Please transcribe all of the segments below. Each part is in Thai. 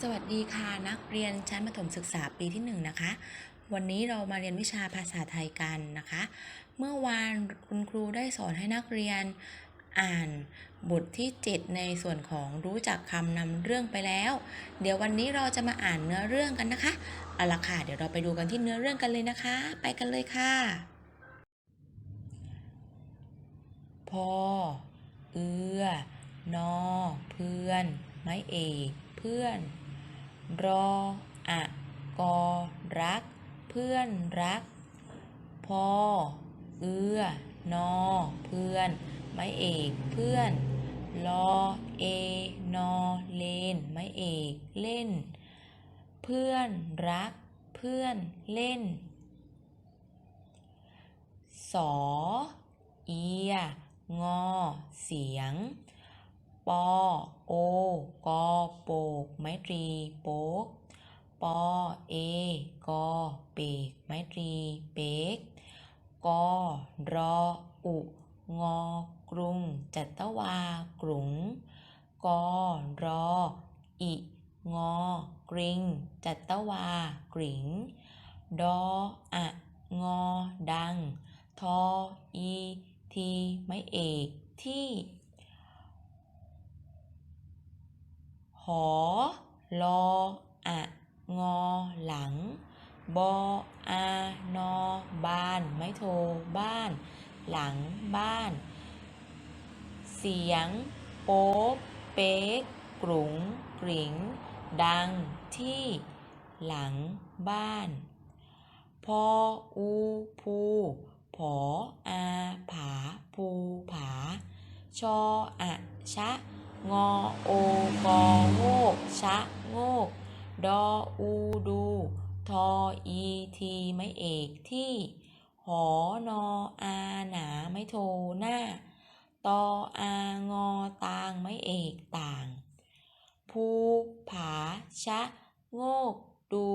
สวัสดีค่ะนักเรียนชั้นประถมศึกษาปีที่ 1 นะคะ วันนี้เรามาเรียนวิชาภาษาไทยกันนะคะ เมื่อวานคุณครูได้สอนให้นักเรียนอ่านบทที่ 7 ในส่วนของรู้จักคำนำเรื่องไปแล้ว เดี๋ยววันนี้เราจะมาอ่านเนื้อเรื่องกันนะคะเอาละค่ะเดี๋ยวเราไปดูกันที่เนื้อเรื่องกันเลยนะคะ ไปกันเลยค่ะ พอ เอือนอ เพื่อน ไม้เอกเพื่อน รออะกอรัก เพื่อนรัก พอ เอือนอ เพื่อน ไม้เอกเพื่อนรอเอนอเลน ไม้เอกเล่น เพื่อนรัก เพื่อนเล่น สอ เอีย งอ เสียง ปอโอกอโปกไม้ตรีโปกปอเอกอเปกไม้ตรีเปกกอรออุงอกรุง จัตวากรุงกอรออิงอกริง จัตวากริงดออะงอดัง ทออีที ไม้เอกที่ หอลออะงอหลัง บออานอบาน ไม้โทบ้าน หลังบ้าน เสียง โป๊กเป๊กกรุงกริ๋งดังที่หลังบ้าน พออูภูผออาผาภูผา ชออะชะ งอโอกอโงกชะโงก ดออูดู ทออีทีไม้เอกที่ หอนออาหนาไม้โทหน้า ตออางอตางไม้เอกต่าง ภูผาชะโงกดู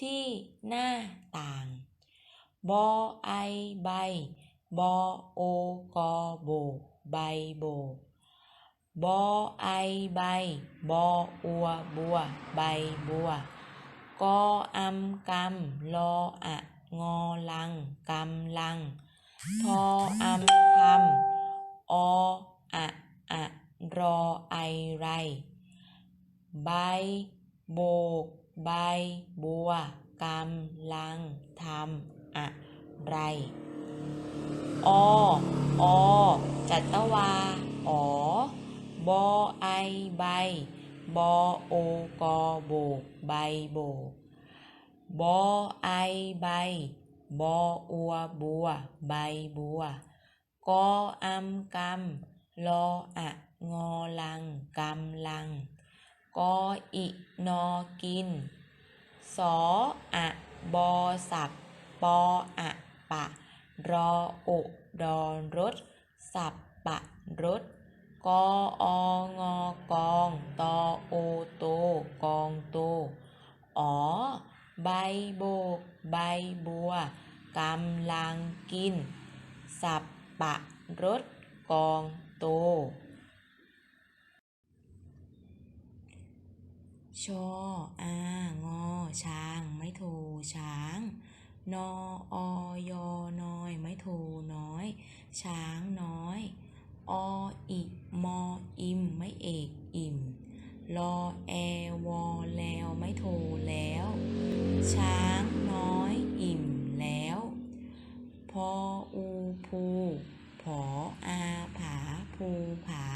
ที่หน้าต่าง บอไอใบบอโอกอโบกใบโบก บอไอใบ บออัวบัว ใบบัว กออำกำลออะงอลังกำลัง ทออำคำออะอะรอไอไร ใบ โบก ใบ บัวกำลังทำอะไรออจัตวา อ๋อ บอไอใบบอโอกอโบกใบโบกบอไอใบบออัวบัว ใบบัวกออำกำลออะงอลังกำลังกออินอกิน สออะบอสับปออะปะ รอโอดอรถสับปะรถ กอองอกองตอโอโตกองโตอ๋อใบโบก ใบบัวกำลังกิน สับปะรถกองโต ชออางอช้างไม้โทช้าง นออยอน้อยไม้โทน้อย ช้างน้อย ออิ มออิมไม้เอกอิ่มลอแอวอแล้วไม้โทแล้ว ช้างน้อยอิ่มแล้ว พออูภูผออาผาภูผา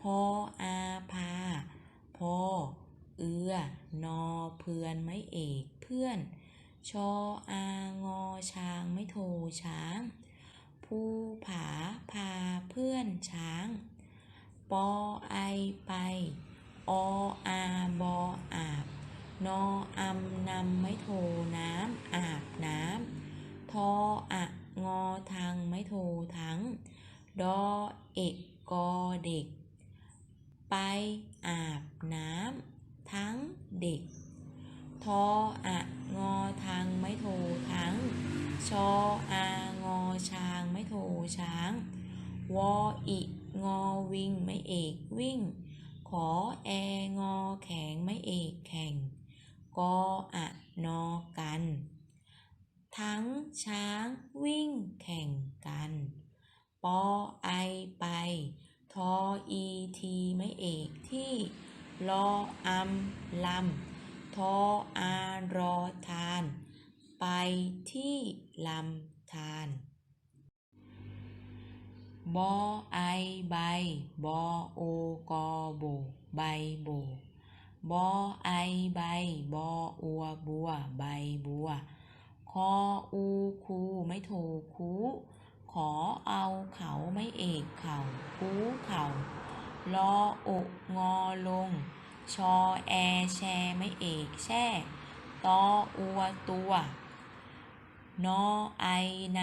พออาพาพอเอือนอเพื่อนไม้เอกเพื่อน ชออางอช้างไม้โทช้าง ภูผาพาเพื่อนช้าง ปอไอไป ออาบออาบ นออำนำไม้โทน้ำอาบน้ำ ทออะงอทังไม้โททั้ง ดอเอกกอเด็ก ไปอาบน้ำทั้งเด็ก ทออะงอทังไม้โททั้ง ชออางอช้างไม้โทช้าง วออิ งอวิงไม้เอกวิ่ง ขอแองอแข็งไม้เอกแข็กออะนอกัน ทั้งช้างวิ่งแข่งกัน ปอไอไป ทออีทีไม่เอกที่รออัมลำทออารอทาน ไปที่ลำธาร บอไอใบบอโอกอโบใบโบบอไอใบบออัวบัวใบบัว คออูคูไม่โทคูขอเอาเขาไม่เอกเข่าคูเข่ารออกงอลง ชอแอแชไม่เอกแช่ตออัวตัวนอไอใน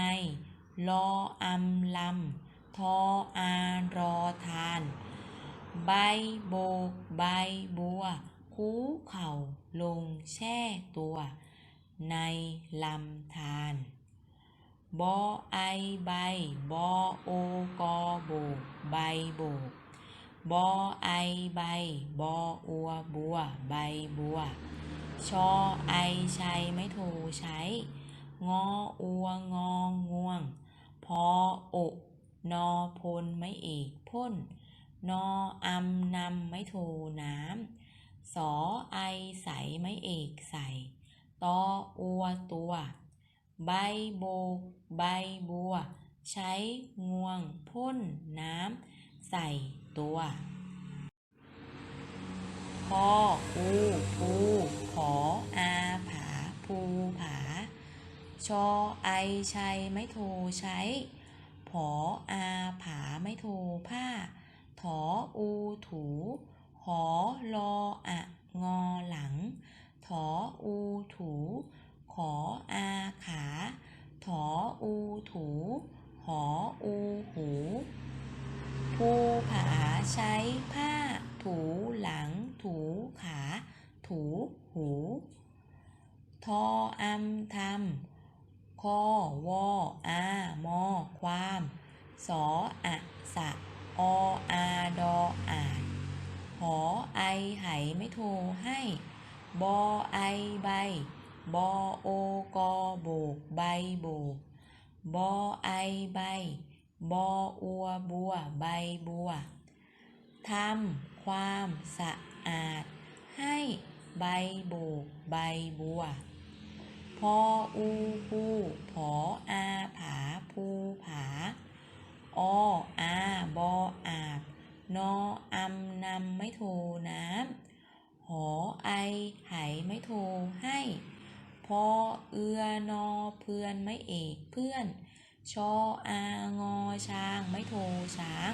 รออัมลำ ทออารอทาน ใบโบกใบบัว คูเข่าลงแช่ตัว ในลำธารบอไอใบบอโอกอโบกใบโบกบอไอใบบออัวบัว ใบบัว ชอไอชัยไม่โทใช้ งออัวงอง่วง พออก นอพลไม่เอกพ่น นออำนำไม่โทน้ำสอไอใสไม่เอกใส่ตออัวตัว ใบโบกใบบัว ใช้งวงพ่นน้ำใส่ตัวพออูปูผออาผาภูผา ชอไอชัยไม่โทใช้ ผออาผาไม่โทผ้า ถออูถู หอรออะงอหลัง ถออูถู ขออาขา ถออูถู หออูหูภูผาใช้ผ้า ถูหลัง ถูขา ถูหู ทออำทำ คอวออามอ ความ สออะสะออาดออาจหอไอไหไม่โทให้ บอไอใบ บอโอกอโบกใบโบก บอไอใบ บออัวบัวใบบัวทำความสะอาด ให้ใบโบกใบบัว ออูปูผออาผาภูผาออาบออาบนออำนำไม่โทน้ำหอไอไหไม่โทให้พอเอือนอเพื่อนไม่เอกเพื่อนชออางอช้างไม่โทช้าง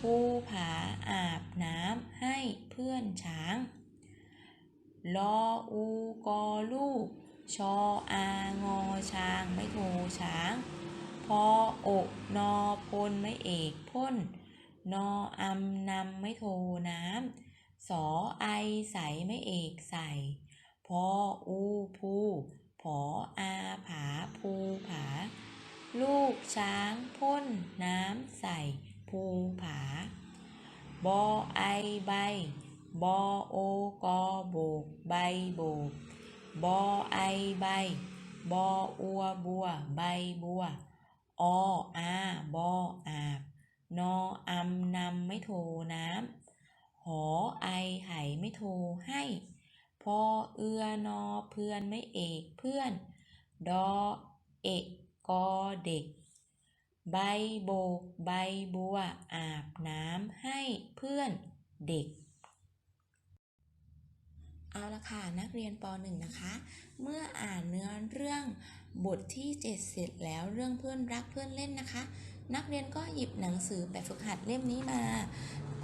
ผู้ผาอาบน้ำให้เพื่อนช้างลออูกอลูก ชออางอช้างไม่โทช้าง พออกนอพลไม่เอกพ่น นออำนำไม่โทน้ำสอไอใสไม่เอกใส่พออูภูผออาผาภูผา ลูกช้างพ่นน้ำใสภูผา บอไอใบบอโอกอโบกใบโบก บอไอใบบออัวบัว ใบบัว ออา บออาบ นออำนำไม่โทน้ำ หอไอไหไม่โทให้ พอเอือนอเพื่อนไม่เอกเพื่อน ดอเอกกอเด็ก ใบโบก ใบบัว อาบน้ำให้เพื่อนเด็ก เอาละค่ะ นักเรียนป .1 นะคะ เมื่ออ่านเนื้อเรื่องบทที่ 7 เสร็จแล้วเรื่องเพื่อนรักเพื่อนเล่นนะคะ นักเรียนก็หยิบหนังสือแบบฝึกหัดเล่มนี้มา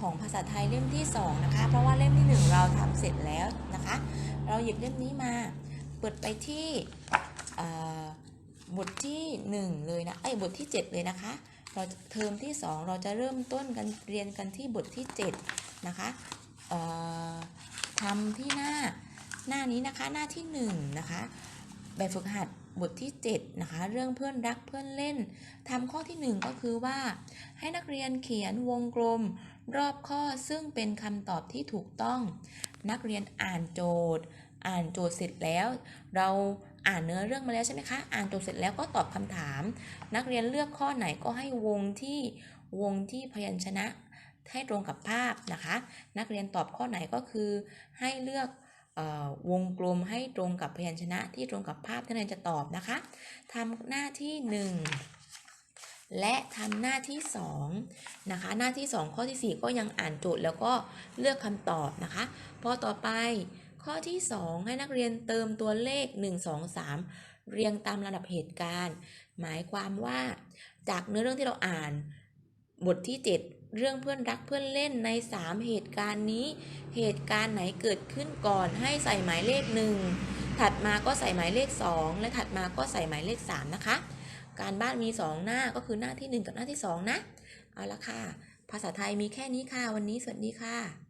ของภาษาไทยเล่มที่ 2 นะคะ เพราะว่าเล่มที่ 1 เราทำเสร็จแล้วนะคะ เราหยิบเล่มนี้มา เปิดไปที่บทที่ 1 เลยนะไอ้บทที่ 7 เลยนะคะ เราเทอมที่ 2 เราจะเริ่มต้นกันเรียนกันที่บทที่ 7 นะคะ ทำที่หน้าหน้านี้นะคะหน้าที่1นนะคะแบบฝึกหัดบทที่7นะคะเรื่องเพื่อนรักเพื่อนเล่นทำข้อที่ 1 ก็คือว่า ให้นักเรียนเขียนวงกลม รอบข้อซึ่งเป็นคำตอบที่ถูกต้อง นักเรียนอ่านโจทย์ อ่านโจทย์เสร็จแล้ว เราอ่านเนื้อเรื่องมาแล้วใช่ไหมคะ อ่านโจทย์เสร็จแล้วก็ตอบคำถาม นักเรียนเลือกข้อไหนก็ให้วงที่วงที่พยัญชนะ ให้ตรงกับภาพนะคะ นักเรียนตอบข้อไหนก็คือ ให้เลือกออวงกลมให้ตรงกับพยัญชนะที่ตรงกับภาพที่นักเรียนจะตอบนะคะทำหน้าที่ 1 และทำหน้าที่2นะคะ หน้าที่ 2 ข้อทีสี่ 4 ก็ยังอ่านโจทย์แล้วก็เลือกคำตอบนะคะ พอต่อไปข้อที่ 2 ให้นักเรียนเติมตัวเลข 1 2 3 เรียงตามระดับเหตุการณ์ หมายความว่าจากเนื้อเรื่องที่เราอ่านบทที่ 7 เรื่องเพื่อนรักเพื่อนเล่นใน 3 เหตุการณ์นี้ เหตุการณ์ไหนเกิดขึ้นก่อนให้ใส่หมายเลข 1 ถัดมาก็ใส่หมายเลข 2 และถัดมาก็ใส่หมายเลข 3 นะคะ การบ้านมี 2 หน้าก็คือหน้าที่ 1 กับหน้าที่ 2 นะ เอาละค่ะ ภาษาไทยมีแค่นี้ค่ะ วันนี้สวัสดีค่ะ